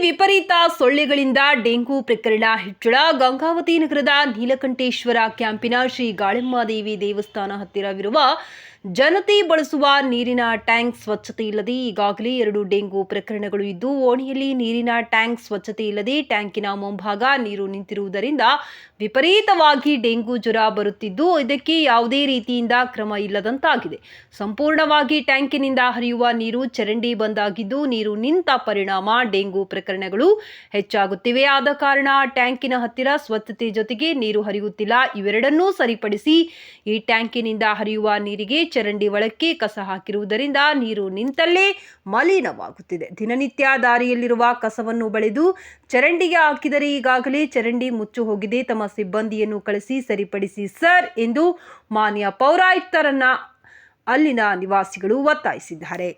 ವಿಪರೀತ ಸೊಳ್ಳೆಗಳಿಂದ ಡೆಂಗು ಪ್ರಕರಣ ಹೆಚ್ಚಳ. ಗಂಗಾವತಿ ನಗರದ ನೀಲಕಂಠೇಶ್ವರ ಕ್ಯಾಂಪಿನ ಶ್ರೀ ಗಾಳಿಮ್ಮಾದೇವಿ ದೇವಸ್ಥಾನ ಹತ್ತಿರವಿರುವ ಜನತೆ ಬಳಸುವ ನೀರಿನ ಟ್ಯಾಂಕ್ ಸ್ವಚ್ಛತೆ ಇಲ್ಲದೆ ಈಗಾಗಲೇ ಎರಡು ಡೆಂಗು ಪ್ರಕರಣಗಳು ಇದ್ದು, ಓಣಿಯಲ್ಲಿ ನೀರಿನ ಟ್ಯಾಂಕ್ ಸ್ವಚ್ಛತೆ ಇಲ್ಲದೆ ಟ್ಯಾಂಕಿನ ಮುಂಭಾಗ ನೀರು ನಿಂತಿರುವುದರಿಂದ ವಿಪರೀತವಾಗಿ ಡೆಂಗು ಜ್ವರ ಬರುತ್ತಿದ್ದು, ಇದಕ್ಕೆ ಯಾವುದೇ ರೀತಿಯಿಂದ ಕ್ರಮ ಇಲ್ಲದಂತಾಗಿದೆ. ಸಂಪೂರ್ಣವಾಗಿ ಟ್ಯಾಂಕಿನಿಂದ ಹರಿಯುವ ನೀರು ಚರಂಡಿ ಬಂದಾಗಿದ್ದು, ನೀರು ನಿಂತ ಪರಿಣಾಮ ಡೆಂಗು ಪ್ರಕರಣಗಳು ಹೆಚ್ಚಾಗುತ್ತಿವೆ. ಆದ ಕಾರಣ ಟ್ಯಾಂಕಿನ ಹತ್ತಿರ ಸ್ವಚ್ಛತೆ ಜೊತೆಗೆ ನೀರು ಹರಿಯುತ್ತಿಲ್ಲ. ಇವೆರಡನ್ನೂ ಸರಿಪಡಿಸಿ ಈ ಟ್ಯಾಂಕಿನಿಂದ ಹರಿಯುವ ನೀರಿಗೆ ಚರಂಡಿ ಒಳಕ್ಕೆ ಕಸ ಹಾಕಿರುವುದರಿಂದ ನೀರು ನಿಂತಲ್ಲೇ ಮಲಿನವಾಗುತ್ತಿದೆ. ದಿನನಿತ್ಯ ದಾರಿಯಲ್ಲಿರುವ ಕಸವನ್ನು ಬಳಿದು ಚರಂಡಿಗೆ ಹಾಕಿದರೆ ಈಗಾಗಲೇ ಚರಂಡಿ ಮುಚ್ಚು ಹೋಗಿದೆ. ತಮ್ಮ ಸಿಬ್ಬಂದಿಯನ್ನು ಕಳಿಸಿ ಸರಿಪಡಿಸಿ, ಸರ್ ಎಂದು ಮಾನ್ಯ ಪೌರಾಯುಕ್ತರನ್ನ ಅಲ್ಲಿನ ನಿವಾಸಿಗಳು ಒತ್ತಾಯಿಸಿದ್ದಾರೆ.